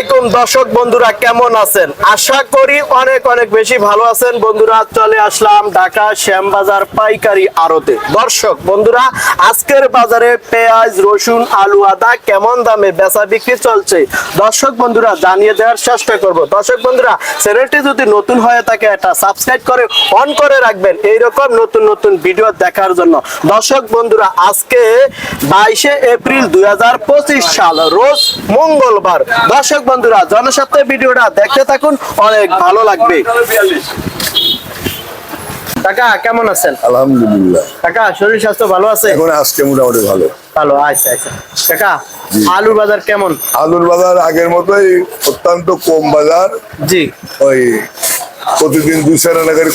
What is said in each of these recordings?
আলাইকুম দর্শক বন্ধুরা, কেমন আছেন? আশা করি অনেক অনেক বেশি ভালো আছেন। বন্ধুরা, চলে আসলাম ঢাকা শ্যামবাজার পাইকারি আড়তে। দর্শক বন্ধুরা, আজকের বাজারে পেঁয়াজ, রসুন, আলু, আদা কেমন দামে বেচা বিক্রি চলছে? দর্শক বন্ধুরা, জানিয়ে দেওয়ার চেষ্টা করব। দর্শক বন্ধুরা, চ্যানেলটি যদি নতুন হয়ে থাকে, এটা সাবস্ক্রাইব করে অন করে রাখবেন। এইরকম নতুন নতুন ভিডিও দেখার জন্য। দর্শক বন্ধুরা, আজকে বাইশে এপ্রিল দুই হাজার পঁচিশ সাল, রোজ মঙ্গলবার। দর্শক বন্ধুরা জনস্বার্থে ভিডিওটা দেখতে থাকুন অনেক ভালো লাগবে। কাকা কেমন আছেন? আলহামদুলিল্লাহ। কাকা শরীর স্বাস্থ্য ভালো আছে? এখন আজকে মোটামুটি ভালো। ভালো আচ্ছা আচ্ছা। কাকা আলুর বাজার কেমন? আলুর বাজার আগের মতোই অত্যন্ত কম বাজার। জি। ওই প্রতিদিন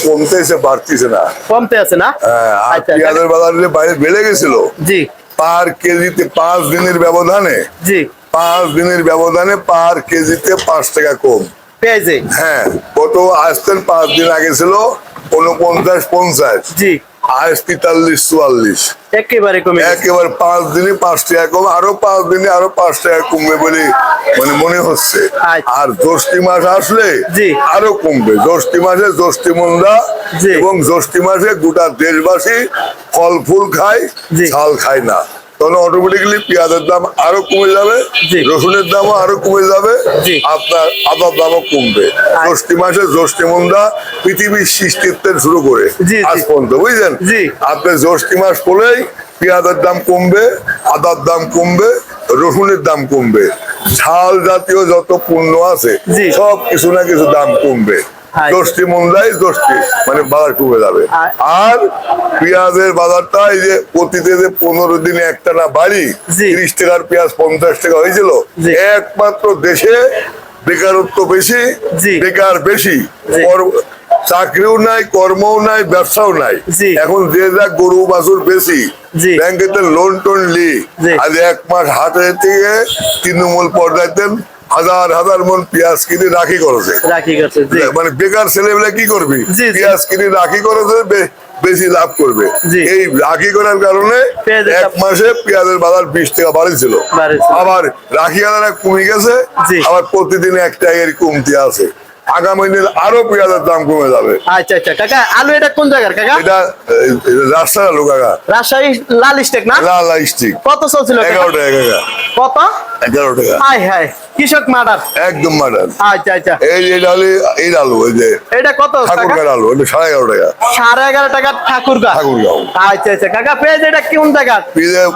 কমতেছে বাড়তিছে না। কমতে আছে না? হ্যাঁ, আর আচ্ছা পেঁয়াজের বাজার বাইরে বেড়ে গেছিল জি। পার কেজিতে পাঁচ দিনের ব্যবধানে জি। পাঁচ দিনের ব্যবধানে পার কেজিতে পাঁচ টাকা কম। পেঁয়াজে? হ্যাঁ গত আসতেন? পাঁচ দিন আগে ছিল উনপঞ্চাশ পঞ্চাশ। জি। আজ তেতাল্লিশ চুয়াল্লিশ। একেবারে কমে একেবারে পাঁচ দিনে পাঁচ টাকা কম আরও পাঁচ দিনে আরও পাঁচ টাকা কমবে বলে মানে মনে হচ্ছে। আচ্ছা। আর জ্যৈষ্ঠী মাস আসলে জি। আরও কমবে। জ্যৈষ্ঠী মাসে জ্যৈষ্ঠী মন্দা জি। এবং জ্যৈষ্ঠী মাসে গোটা দেশবাসী ফল ফুল খায়। ছাল খায় না। তখন অটোমেটিক্যালি পেঁয়াজের দাম আরও কমে যাবে। রসুনের দামও আরও কমে যাবে আপনার আদার দামও কমবে জ্যৈষ্ঠী মাসে জ্যৈষ্ঠী মন্দা পৃথিবীর সৃষ্টির শুরু করে। আজ পর্যন্ত বুঝলেন জি। আপনার জ্যৈষ্ঠী মাস পড়লেই পেঁয়াজের দাম কমবে আদার দাম কমবে রসুনের দাম কমবে ঝাল জাতীয় যত পণ্য আছে। সব কিছু না কিছু দাম কমবে দশটি মন্দাই দশটি মানে বাজার কমে যাবে। আর পেঁয়াজের বাজারটা এই যে অতীতে যে পনেরো দিনে একটা না বাড়ি। তিরিশ টাকার পেঁয়াজ পঞ্চাশ টাকা হয়েছিল একমাত্র দেশে বেকারত্ব বেশি বেকার বেশি চাকরিও নাই কর্মও নাই ব্যবসাও নাই। এখন যে যা গরু বাছুর বেশি জি। ব্যাংকেতে লোন টোন লি আজ এক মাস হাতে থেকে তৃণমূল পর্যায়েতেন হাজার হাজার মন পেঁয়াজ কিনে রাখি করেছে। মানে বেকার ছেলেবেলা কি করবি। পেঁয়াজ কিনে রাখি করেছে বেশি লাভ করবে। এই রাখি করার কারণে এক মাসে পেঁয়াজের বাজার বিশ টাকা বাড়িয়েছিল। বাড়িয়েছিল। আবার রাখি আলাদা কমে গেছে আবার প্রতিদিন এক টাকার কমতি আছে। আগামী দিন আরও পেঁয়াজের দাম কমে যাবে। আচ্ছা আচ্ছা কাকা আলু এটা কোন জায়গার কাকা? এটা রাস্তার লোক আগা রাজশাহী লাল স্টেক না? লাল স্টিক। কত চলছিল কাকা? এগারো টাকা কাকা। কত? এগারো টাকা। হাই হাই কৃষক মার্ডার। একদম মাটার আচ্ছা আচ্ছা। এই যে এটা এই আলু যে এটা কত কাকা? ঠাকুরগাঁর আলু এটা সাড়ে এগারো টাকা। সাড়ে এগারো টাকা ঠাকুরগা ঠাকুরগাঁও। আচ্ছা আচ্ছা কাকা পেঁয়াজ এটা কোন জায়গার? পেঁয়াজ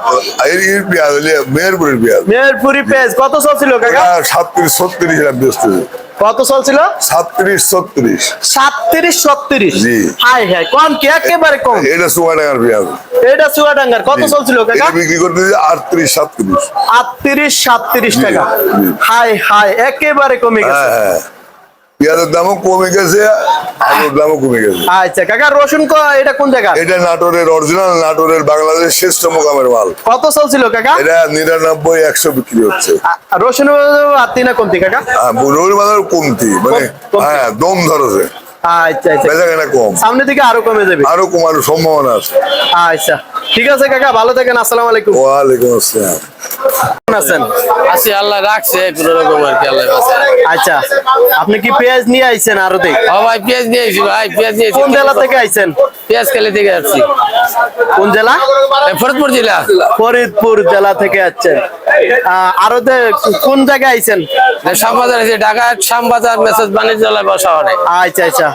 এই পেঁয়াজ মেহেরপুরের পেঁয়াজ। মেহেরপুরি পেঁয়াজ। কত চলছিল কাকা? সাতত্রিশ ছত্রিশ গ্রাম বেচতেছে। কত চলছিল সাতত্রিশ ছত্রিশ। সাতত্রিশ ছত্রিশ? জি। হাই হাই কম কি? একেবারে কম। এটা চুয়াডাঙ্গার পেঁয়াজ। এটা সুয়াডাঙ্গার। কত চলছিল কাকা? বিক্রি করতেছে আটত্রিশ সাতত্রিশ। আটত্রিশ সাতত্রিশ টাকা। হাই হাই একেবারে কমে গেছে। হ্যাঁ হ্যাঁ। পেঁয়াজের দামও কমে গেছে আলুর দামও কমে গেছে। আচ্ছা কাকা রসুন এটা কোন জায়গা এটা নাটোরের অরিজিনাল নাটোরের বাংলাদেশ শ্রেষ্ঠ মোকামের মাল। কত চলছিল কাকা? এটা নিরানব্বই একশো বিক্রি হচ্ছে। রসুন আর না কমতি কাকা? রসুন রবির বাজার কমতি মানে হ্যাঁ দম ধরেছে। আচ্ছা আচ্ছা। বেচা কম। সামনের দিকে আরও কমে যাবে। আরও কমানোর সম্ভাবনা আছে। আচ্ছা ঠিক আছে কাকা ভালো থাকেন আসসালামু আলাইকুম। ওয়ালাইকুম আসসালাম। আছেন? আছে আল্লাহ রাখছে কোন রকম আর কি আল্লাহ আচ্ছা আপনি কি পেঁয়াজ নিয়ে আইছেন আরতে ও ভাই পেঁয়াজ নিয়েছি ভাই পেঁয়াজ নিয়েছি কোন জেলা থেকে আইছেন? পেঁয়াজ খেলে থেকে আসছি কোন জেলা? ফরিদপুর জেলা। ফরিদপুর জেলা থেকে আসছেন আহ, কোন জায়গায় আইছেন? শ্যামবাজার আছে ঢাকা শ্যামবাজার মেসেজ বাণিজ্যালয় বসা আচ্ছা আচ্ছা।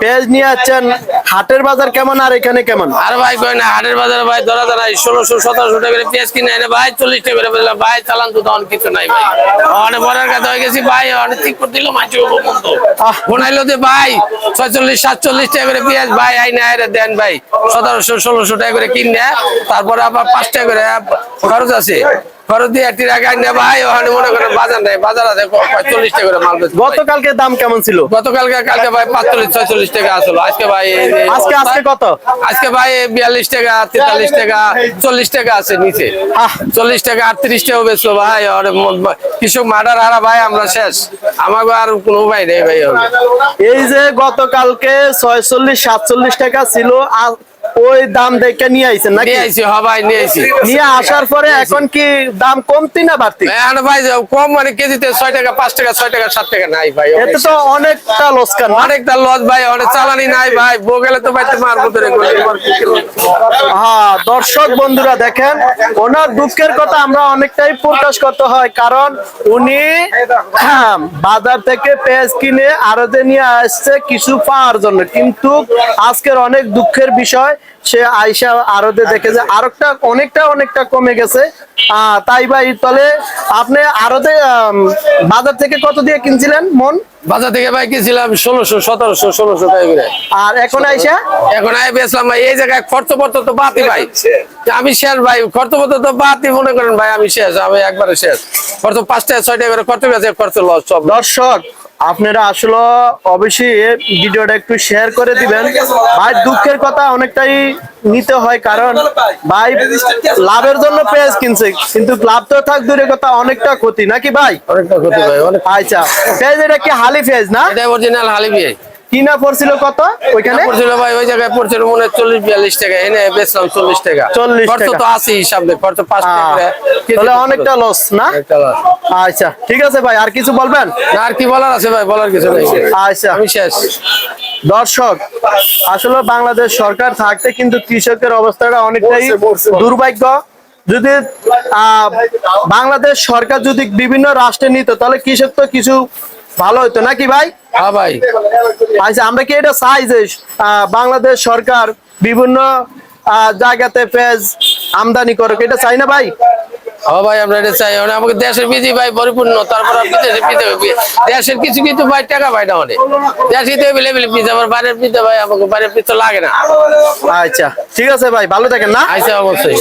পেঁয়াজ নিয়ে আসছেন হাটের বাজার কেমন আর এখানে কেমন? আর ভাই কই না হাটের বাজারে ভাই ধরা ধরা ষোলোশো সতেরোশো টাকা পেঁয়াজ কিনে এনে ভাই চল্লিশ টাকা করে বললাম ভাই চালান তো তখন কিছু নাই ভাই। অনেক কাছে হয়ে গেছি ভাই অনেক ঠিক করে দিল বন্ধ। যে ভাই ছয়চল্লিশ সাতচল্লিশ টাকা করে পেঁয়াজ ভাই আই না আরে দেন ভাই। সতেরোশো ষোলোশো টাকা করে কিনে তারপরে আবার পাঁচ টাকা করে খরচ আছে। একটি টাকা ভাই ওখানে মনে করেন বাজার নেই বাজার আছে চল্লিশ টাকা করে মাল গতকালকে দাম কেমন ছিল? গতকালকে কালকে ভাই পাঁচচল্লিশ ছয়চল্লিশ টাকা আসলো। আজকে ভাই আজকে আজকে কত? আজকে ভাই বিয়াল্লিশ টাকা তেতাল্লিশ টাকা চল্লিশ টাকা আছে নিচে। চল্লিশ টাকা আটত্রিশ টাকা বেচলো ভাই কৃষক মার্ডার হারা ভাই আমরা শেষ। আমাকে আর কোনো উপায় নেই ভাই এই যে গতকালকে ছয়চল্লিশ সাতচল্লিশ টাকা ছিল ওই দাম দেখে নিয়ে আইছেন নাকি? নিয়ে আইছি হবাই নিয়ে আইছি। নিয়ে আসার পরে এখন কি দাম কমতি না বাড়তি? এখন ভাই কম মানে কেজিতে ছয় টাকা পাঁচ টাকা ছয় টাকা সাত টাকা নাই ভাই এতে তো অনেকটা লোসকান না? অনেকটা লস ভাই অনেক চালানি নাই ভাই বগেলে তো ভাই মারবো ধরে হ্যাঁ দর্শক বন্ধুরা দেখেন ওনার দুঃখের কথা আমরা অনেকটাই প্রকাশ করতে হয় কারণ উনি হ্যাঁ, বাজার থেকে পেঁয়াজ কিনে আড়তে নিয়ে আসছে কিছু পাওয়ার জন্য। কিন্তু আজকের অনেক দুঃখের বিষয় সে আইসা আড়তে দেখে যে আরোটা অনেকটা অনেকটা কমে গেছে। তাই ভাই তাহলে আপনি আড়তে বাজার থেকে কত দিয়ে কিনছিলেন মন? বাজার থেকে ভাই গেছিলাম ষোলোশো সতেরোশো ষোলোশো টাকা করে। আর এখন আইসা এখন আই বেসলাম ভাই এই জায়গায় খরচ পত্র তো বাতি ভাই। আমি শেষ ভাই খরচ পত্র তো বাতি মনে করেন ভাই আমি শেষ আমি একবারে শেষ। খরচ পাঁচটা ছয়টা করে খরচ গেছে খরচ লস সব। দর্শক আপনারা আসলে অবশ্যই ভিডিওটা একটু শেয়ার করে দিবেন। ভাই দুঃখের কথা অনেকটাই নিতে হয় কারণ ভাই লাভের জন্য পেঁয়াজ কিনছে কিন্তু লাভ তো থাক দূরে কথা অনেকটা ক্ষতি। নাকি ভাই? অনেকটা ক্ষতি ভাই অনেক আচ্ছা পেঁয়াজ এটা কি হালি পেঁয়াজ না? এটা অরিজিনাল হালি বিয়ে কিনা পড়ছিল কত? ওইখানে? পড়ছিল ভাই ওই জায়গায় পড়ছিল মনে হয় চল্লিশ বিয়াল্লিশ টাকা। এনে বেচলাম চল্লিশ টাকা। 40 খরচ টাকা। তো আছে হিসাব খরচ পাঁচ টাকা। অনেকটা লস না? আচ্ছা ঠিক আছে ভাই আর কিছু বলবেন? না, আর কি বলার আছে ভাই বলার কিছু নেই। আচ্ছা। আমি শেষ। দর্শক আসলে বাংলাদেশ সরকার থাকতে কিন্তু কৃষকের অবস্থাটা অনেকটাই দুর্ভাগ্য। যদি আহ, বাংলাদেশ সরকার যদি বিভিন্ন রাষ্ট্রে নিত তাহলে কৃষক তো কিছু ভালো হতো নাকি ভাই? হ্যাঁ ভাই। আচ্ছা আমরা কি এটা চাই যে বাংলাদেশ সরকার বিভিন্ন জায়গাতে পেঁয়াজ আমদানি করুক এটা চাই না ভাই? হ্যাঁ ভাই আমরা এটা চাই। মানে আমাকে দেশের বিধি ভাই পরিপূর্ণ তারপর আর বিদেশের দেশের কিছু কিছু ভাই টাকা ভাই না অনেক। দেশে তো এভেলেবেল পিস আমার বাইরের পিতে ভাই আমাকে বাইরের পিস তো লাগে না। আচ্ছা ঠিক আছে ভাই ভালো থাকেন না? আইসা অবশ্যই।